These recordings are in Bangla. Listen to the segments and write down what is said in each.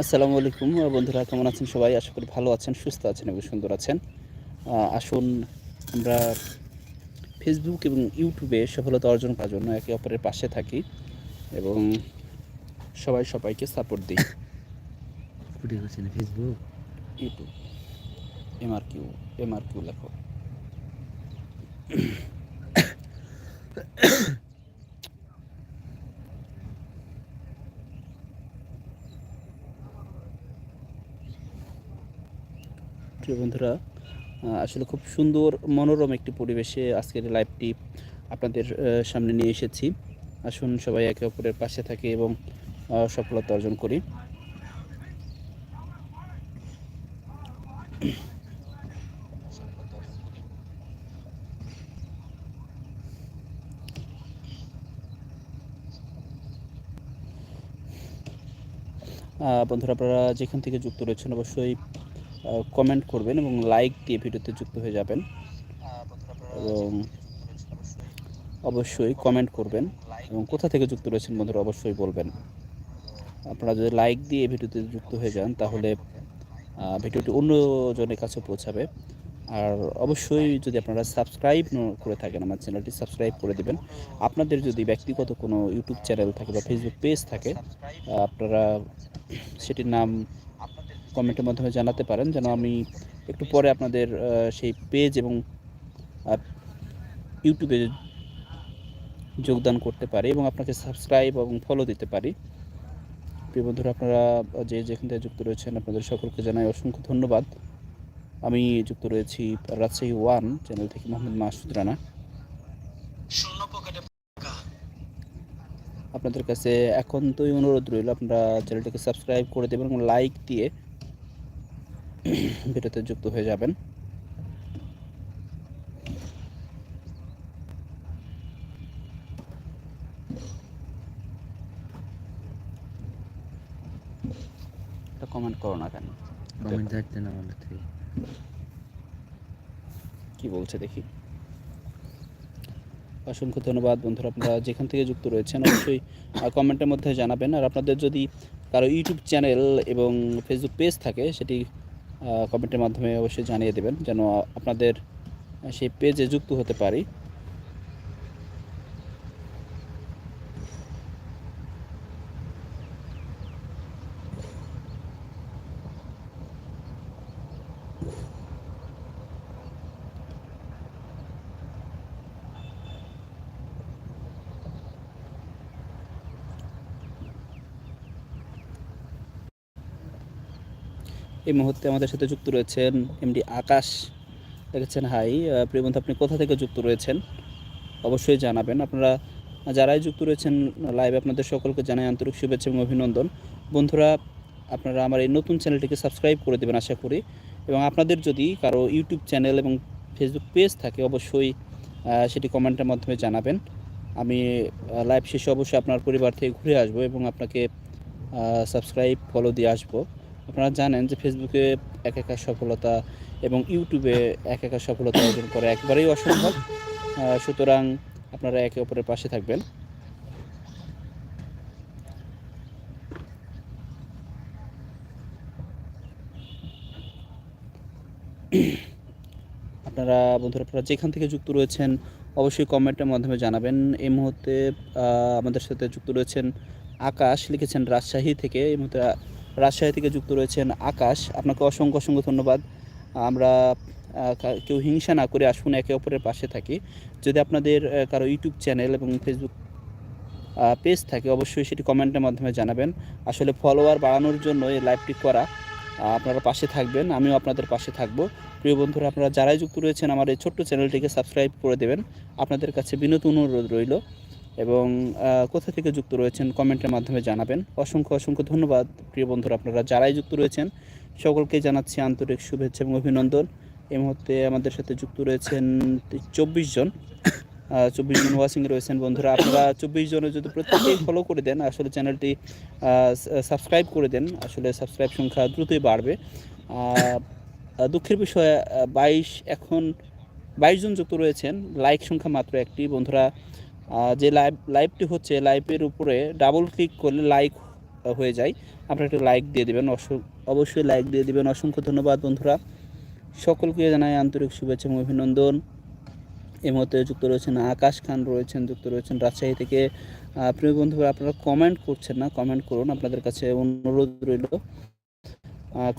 আসসালামু আলাইকুম বন্ধুরা কেমন আছেন সবাই? আশা করি ভালো আছেন সুস্থ আছেন এবং সুন্দর আছেন। আসুন আমরা ফেসবুক এবং ইউটিউবে সফলতা অর্জন করার জন্য একে অপরের পাশে থাকি এবং সবাই সবাইকে সাপোর্ট দিই। Facebook YouTube MR Q MR Q লেখো। প্রিয় বন্ধুরা আসলে খুব সুন্দর, মনোরম একটি পরিবেশে আজকের লাইভটি আপনাদের সামনে নিয়ে এসেছি। আসুন সবাই একে অপরের পাশে থাকি এবং সফলতা অর্জন করি। বন্ধুরা, আপনারা যেখান থেকে যুক্ত রয়েছেন অবশ্যই কমেন্ট করবেন এবং লাইক দিয়ে ভিডিওতে যুক্ত হয়ে যাবেন। এবং অবশ্যই কমেন্ট করবেন এবং কোথা থেকে যুক্ত রয়েছেন বন্ধুরা অবশ্যই বলবেন। আপনারা যদি লাইক দিয়ে ভিডিওতে যুক্ত হয়ে যান, তাহলে ভিডিওটি অন্যজনের কাছে পৌঁছাবে। আর অবশ্যই যদি আপনারা সাবস্ক্রাইব করে থাকেন, আমার চ্যানেলটি সাবস্ক্রাইব করে দিবেন। আপনাদের যদি ব্যক্তিগত কোনো ইউটিউব চ্যানেল থাকে বা ফেসবুক পেজ থাকে আপনারা সেটির নাম কমেন্টের মাধ্যমে জানাতে পারেন, যেন আমি একটু পরে আপনাদের সেই পেজ এবং ইউটিউবে যোগদান করতে পারি এবং আপনাকে সাবস্ক্রাইব এবং ফলো দিতে পারি। প্রিয় বন্ধুরা, আপনারা যে যেখান থেকে যুক্ত রয়েছেন, আপনাদের সকলকে জানাই অসংখ্য ধন্যবাদ। আমি যুক্ত রয়েছি রাজশাহী ওয়ান চ্যানেল থেকে মোহাম্মদ মাসুদ রানা। আপনাদের কাছে এখন তোই অনুরোধ রইল, আপনারা চ্যানেলটাকে সাবস্ক্রাইব করে দেবেন এবং লাইক দিয়ে ভিডিওতে যুক্ত হয়ে যাবেন। কমেন্ট করো না কেন? কমেন্ট থাকতে না আমার থেকে। কি বলছে দেখি। অসংখ্য ধন্যবাদ বন্ধুরা আপনারা যেখান থেকে যুক্ত রয়েছেন অবশ্যই কমেন্টের মধ্যে জানাবেন। আর আপনাদের যদি কারও ইউটিউব চ্যানেল এবং ফেসবুক পেজ থাকে সেটি কমেন্টের মাধ্যমে অবশ্যই জানিয়ে দেবেন যেন আপনাদের সেই পেজে যুক্ত হতে পারি। এই মুহূর্তে আমাদের সাথে যুক্ত রয়েছেন এমডি আকাশ। দেখেছেন, হাই প্রিয় বন্ধু, আপনি কোথা থেকে যুক্ত রয়েছেন? অবশ্যই জানাবেন। আপনারা যারাই যুক্ত রয়েছেন লাইভে আপনাদের সকলকে জানাই আন্তরিক শুভেচ্ছা এবং অভিনন্দন। বন্ধুরা, আপনারা আমার এই নতুন চ্যানেলটিকে সাবস্ক্রাইব করে দেবেন, আশা করি। এবং আপনাদের যদি কারও ইউটিউব চ্যানেল এবং ফেসবুক পেজ থাকে, অবশ্যই সেটি কমেন্টের মাধ্যমে জানাবেন। আমি লাইভ শেষে অবশ্যই আপনার পরিবার থেকে ঘুরে আসব এবং আপনাকে সাবস্ক্রাইব ফলো দিয়ে আসব। আপনারা জানেন যে ফেসবুকে এক একা সফলতা এবং ইউটিউবে এক একা সফলতা অর্জন করা একবারেই অসম্ভব। সুতরাং আপনারা একে অপরের পাশে থাকবেন। আপনারা বন্ধুরা, আপনারা যেখান থেকে যুক্ত রয়েছেন, অবশ্যই কমেন্টের মাধ্যমে জানাবেন। এই মুহূর্তে আমাদের সাথে যুক্ত রয়েছেন আকাশ, লিখেছেন রাজশাহী থেকে। এই মুহূর্তে রাজশাহী থেকে যুক্ত রয়েছেন আকাশ। আপনাকে অসংখ্য অসংখ্য ধন্যবাদ। আমরা কেউ হিংসা না করে আসুন, একে অপরের পাশে থাকি। যদি আপনাদের কারও ইউটিউব চ্যানেল এবং ফেসবুক পেজ থাকে, অবশ্যই সেটি কমেন্টের মাধ্যমে জানাবেন। আসলে ফলোয়ার বাড়ানোর জন্য এই লাইভটি করা আপনারা পাশে থাকবেন, আমিও আপনাদের পাশে থাকব। প্রিয় বন্ধুরা, আপনারা যারাই যুক্ত রয়েছেন, আমার এই ছোট্ট চ্যানেলটিকে সাবস্ক্রাইব করে দেবেন। আপনাদের কাছে বিনত অনুরোধ রইল। এবং কোথা থেকে যুক্ত রয়েছেন কমেন্টের মাধ্যমে জানাবেন। অসংখ্য অসংখ্য ধন্যবাদ প্রিয় বন্ধুরা, আপনারা যারাই যুক্ত রয়েছেন, সকলকে জানাচ্ছি আন্তরিক শুভেচ্ছা এবং অভিনন্দন। এই মুহূর্তে আমাদের সাথে যুক্ত রয়েছেন চব্বিশ জন। চব্বিশ জন ওয়াচিংয়ে রয়েছেন বন্ধুরা। আপনারা চব্বিশ জনের যদি প্রত্যেকেই ফলো করে দেন, আসলে চ্যানেলটি সাবস্ক্রাইব করে দেন, আসলে সাবস্ক্রাইব সংখ্যা দ্রুতই বাড়বে। দুঃখের বিষয়ে বাইশ, এখন বাইশ জন যুক্ত রয়েছেন লাইক সংখ্যা মাত্র একটি। বন্ধুরা যে লাইভ লাইভটি হচ্ছে লাইভের উপরে ডাবল ক্লিক করলে লাইক হয়ে যায়। আপনারা একটু লাইক দিয়ে দেবেন। অবশ্যই লাইক দিয়ে দেবেন। অসংখ্য ধন্যবাদ বন্ধুরা। সকলকে জানাই আন্তরিক শুভেচ্ছা এবং অভিনন্দন। এই মুহূর্তে যুক্ত রয়েছেন আকাশ খান, রয়েছেন, যুক্ত রয়েছেন রাজশাহী থেকে। প্রিয় বন্ধুরা, আপনারা কমেন্ট করছেন না কমেন্ট করুন। আপনাদের কাছে অনুরোধ রইল।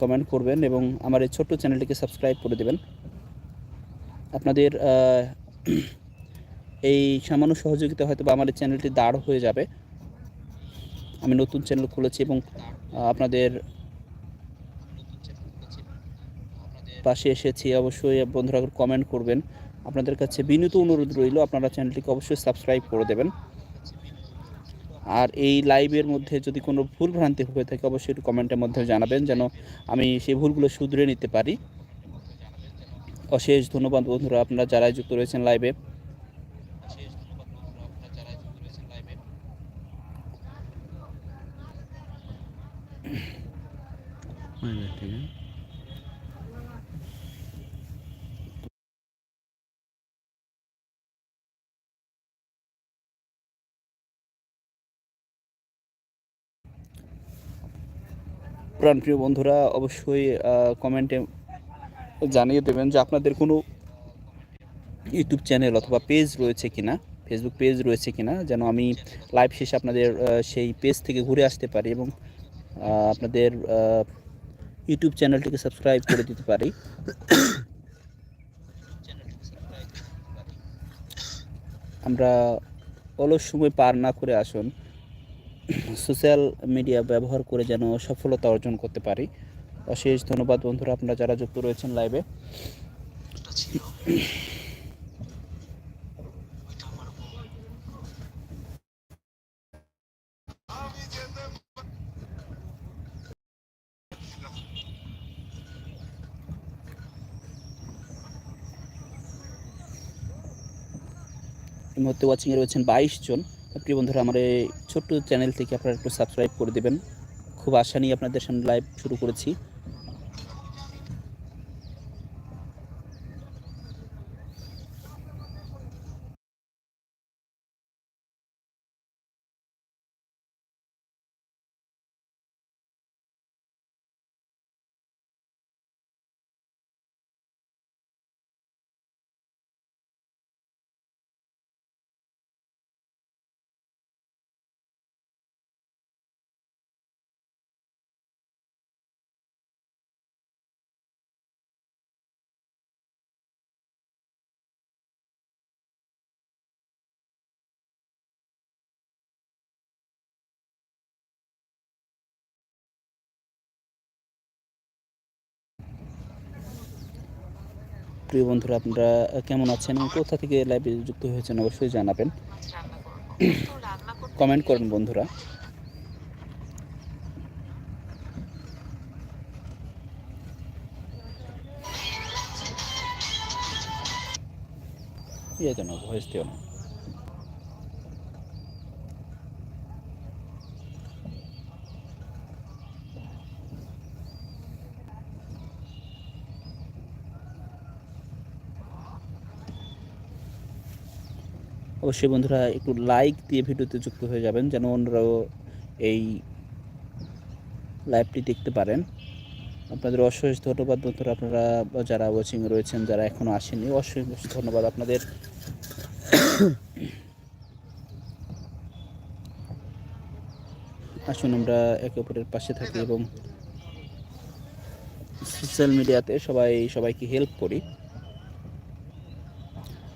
কমেন্ট করবেন এবং আমার এই ছোট্ট চ্যানেলটিকে সাবস্ক্রাইব করে দেবেন। আপনাদের এই সামান্য সহযোগিতা হয়তো বা আমার চ্যানেলটি দাঁড় হয়ে যাবে। আমি নতুন চ্যানেল খুলেছি এবং আপনাদের পাশে এসেছি। অবশ্যই বন্ধুরা কমেন্ট করবেন। আপনাদের কাছে বিনীত অনুরোধ রইল, আপনারা চ্যানেলটিকে অবশ্যই সাবস্ক্রাইব করে দেবেন। আর এই লাইভের মধ্যে যদি কোনো ভুল ভ্রান্তি হয়ে থাকে, অবশ্যই একটু কমেন্টের মধ্যে জানাবেন, যেন আমি সেই ভুলগুলো শুধরে নিতে পারি। অশেষ ধন্যবাদ বন্ধুরা, আপনারা যারা যুক্ত রয়েছেন লাইভে প্রাণপ্রিয় বন্ধুরা, অবশ্যই কমেন্টে জানিয়ে দেবেন যে আপনাদের কোনো ইউটিউব চ্যানেল অথবা পেজ রয়েছে কিনা ফেসবুক পেজ রয়েছে কিনা, যেন আমি লাইভ শেষে আপনাদের সেই পেজ থেকে ঘুরে আসতে পারি এবং আপনাদের ইউটিউব চ্যানেলটিকে সাবস্ক্রাইব করে দিতে পারি। আমরা অলস সময় পার না করে আসুন। সোশ্যাল মিডিয়া ব্যবহার করে যেন সফলতা অর্জন করতে পারি। অশেষ ধন্যবাদ বন্ধুরা, আপনারা যারা যুক্ত রয়েছেন লাইভে এই মুহূর্তে ওয়াচিংয়ে রয়েছেন বাইশ জন। প্রিয় বন্ধুরা, আমার এই ছোট্ট চ্যানেল থেকে আপনারা একটু সাবস্ক্রাইব করে দেবেন। খুব আশা নিয়ে আপনাদের সামনে লাইভ শুরু করেছি। প্রিয় বন্ধুরা, আপনারা কেমন আছেন এবং কোথা থেকে লাইভে যুক্ত হয়েছেন অবশ্যই জানাবেন। কমেন্ট করেন বন্ধুরা। ইয়ে কেন ভয়েস দিও না। অবশ্যই বন্ধুরা একটু লাইক দিয়ে ভিডিওতে যুক্ত হয়ে যাবেন, যেন অন্যরাও এই লাইভটি দেখতে পারেন। আপনাদের অশেষ ধন্যবাদ বন্ধুরা, আপনারা যারা ওয়াচিং রয়েছেন, যারা এখনও আসেনি অশেষ ধন্যবাদ আপনাদের। আসুন আমরা একে অপরের পাশে থাকি এবং সোশ্যাল মিডিয়াতে সবাই, সবাইকে হেল্প করি।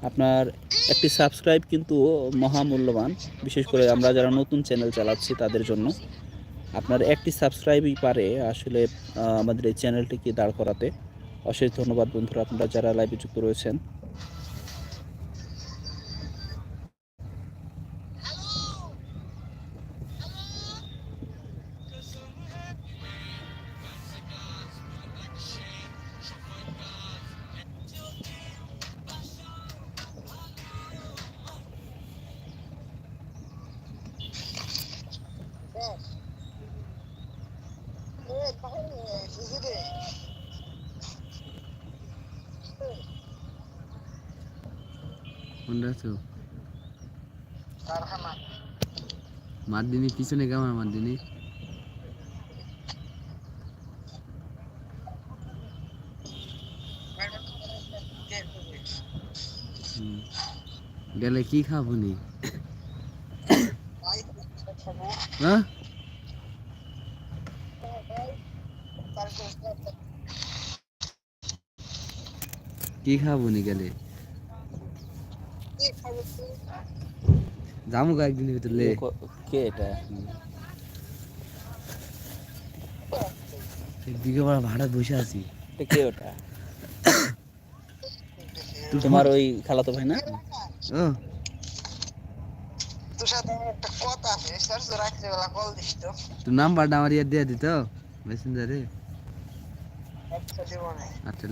আপনার একটি সাবস্ক্রাইব কিন্তু মহামূল্যবান। বিশেষ করে আমরা যারা নতুন চ্যানেল চালাচ্ছি তাদের জন্য। আপনার একটি সাবস্ক্রাইবই পারে আসলে আমাদের এই চ্যানেলটিকে দাঁড় করাতে। অশেষ ধন্যবাদ বন্ধুরা, আপনারা যারা লাইভে যুক্ত রয়েছেন। কোনটা আছো? মাদিনী পিছনে কেমন মাদিনী গেলে কি খাব নি? হ্যাঁ? কি খাব নি গেলে? যাব কয়েকদিনের ভিতরে ক- কে এটা? বিঘে ভাড়া ভাড়া বসে আছি। এটা কে ওটা? তোমার ওই খালাতো ভাই না? ও। তোর সাথে আমার একটা কথা আছে তো রাত্রেবেলা কল দিস তো। তোর নাম্বারটা আমার ইয়ে দিয়ে দিত মেসেঞ্জারে। আচ্ছা দেবো না আচ্ছা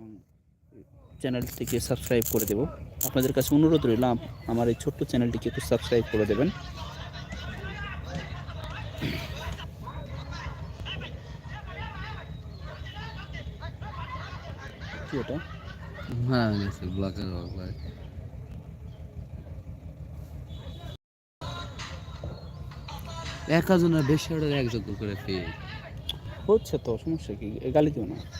এবং চ্যানেলটিকে সাবস্ক্রাইব করে দেব। আপনাদের কাছে অনুরোধ রইল আম- আমার এই ছোট্ট চ্যানেলটিকে একটু সাবস্ক্রাইব করে দেবেন। কি ওটা ব্লক একজনের বেশি করে হচ্ছে তো সমস্যা কি? গালি দিও না।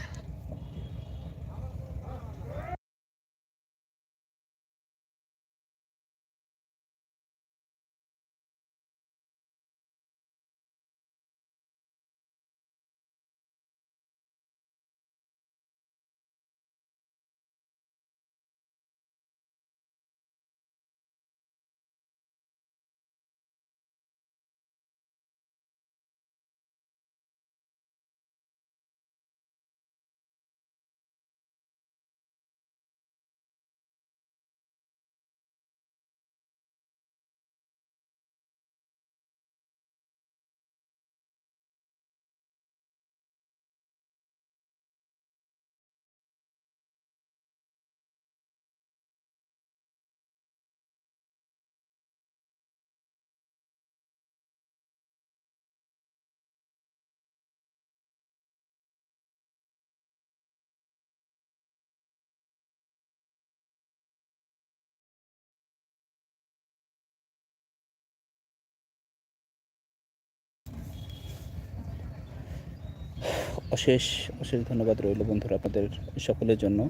অশেষ অশেষ ধন্যবাদ রইল বন্ধুরা আপনাদের সকলের জন্য।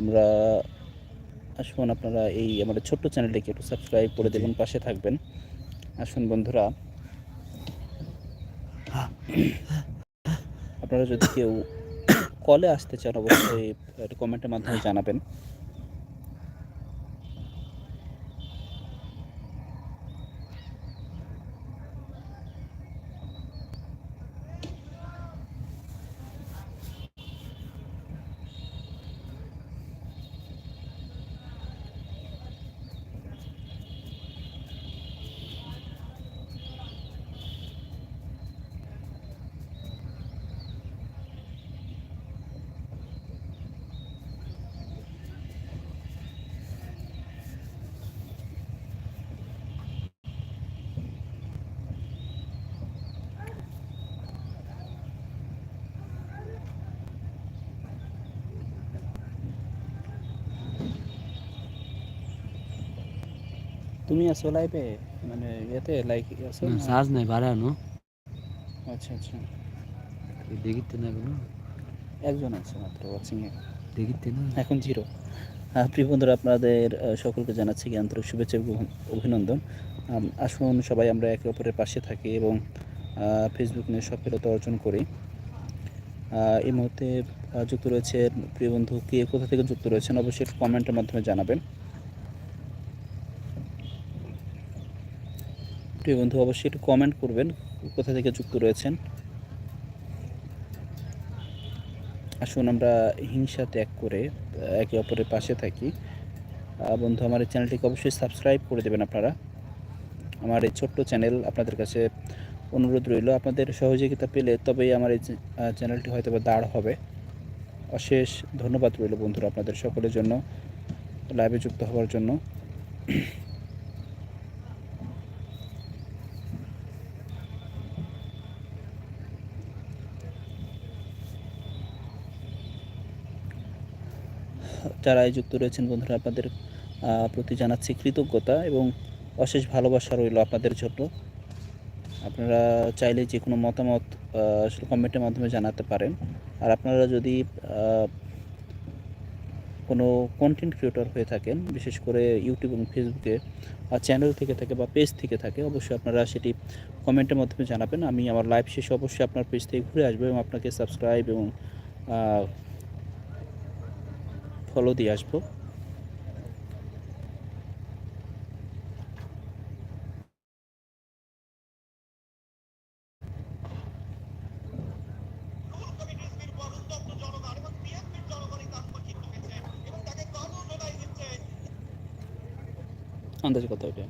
আমরা আসুন আপনারা এই আমাদের ছোট্ট চ্যানেলটিকে একটু সাবস্ক্রাইব করে দেবেন পাশে থাকবেন। আসুন বন্ধুরা। আপনারা যদি কেউ কলে আসতে চান অবশ্যই কমেন্টের মাধ্যমে জানাবেন। তুমি আছো লাইভে মানে ইয়েতে লাইক আছো না? চার্জ নাই বাড়ানো আচ্ছা আচ্ছা। দেখিতে না কোনো? একজন আছে মাত্র ওয়াচিংয়ে দেখিতে না এখন জিরো প্রিয় বন্ধুরা আপনাদের সকলকে জানাচ্ছি আন্তরিক শুভেচ্ছা অভিনন্দন। আসুন সবাই আমরা একে অপরের পাশে থাকি এবং ফেসবুক নিয়ে সফলতা অর্জন করি। এই মুহূর্তে যুক্ত রয়েছে প্রিয় বন্ধু কে কোথা থেকে যুক্ত রয়েছেন? অবশ্যই একটু কমেন্টের মাধ্যমে জানাবেন। প্রিয় বন্ধু, অবশ্যই একটু কমেন্ট করবেন, কোথা থেকে যুক্ত রয়েছেন। আসুন, আমরা হিংসা ত্যাগ করে একে অপরের পাশে থাকি। বন্ধু, আমার এই চ্যানেলটিকে অবশ্যই সাবস্ক্রাইব করে দেবেন আপনারা। আমার এই ছোট্ট চ্যানেল আপনাদের কাছে অনুরোধ রইল। আপনাদের সহযোগিতা পেলে তবেই আমার এই চ্যানেলটি হয়তো বা দাঁড় হবে। অশেষ ধন্যবাদ রইল বন্ধুরা আপনাদের সকলের জন্য লাইভে যুক্ত হওয়ার জন্য। যারা যুক্ত রয়েছেন বন্ধুরা, আপনাদের প্রতি জানাচ্ছি কৃতজ্ঞতা এবং অশেষ ভালোবাসা রইল আপনাদের জন্য। আপনারা চাইলে যে কোনো মতামত আসলে কমেন্টের মাধ্যমে জানাতে পারেন। আর আপনারা যদি কোনো কন্টেন্ট ক্রিয়েটর হয়ে থাকেন, বিশেষ করে ইউটিউব এবং ফেসবুকে চ্যানেল থেকে থাকে বা পেজ থেকে থাকে, অবশ্যই আপনারা সেটি কমেন্টের মাধ্যমে জানাবেন। আমি আমার লাইভ শেষে অবশ্যই আপনার পেজ থেকে ঘুরে আসব এবং আপনাকে সাবস্ক্রাইব এবং ফলো দিয়ে আসব। আন্দাজ কথা ওইটা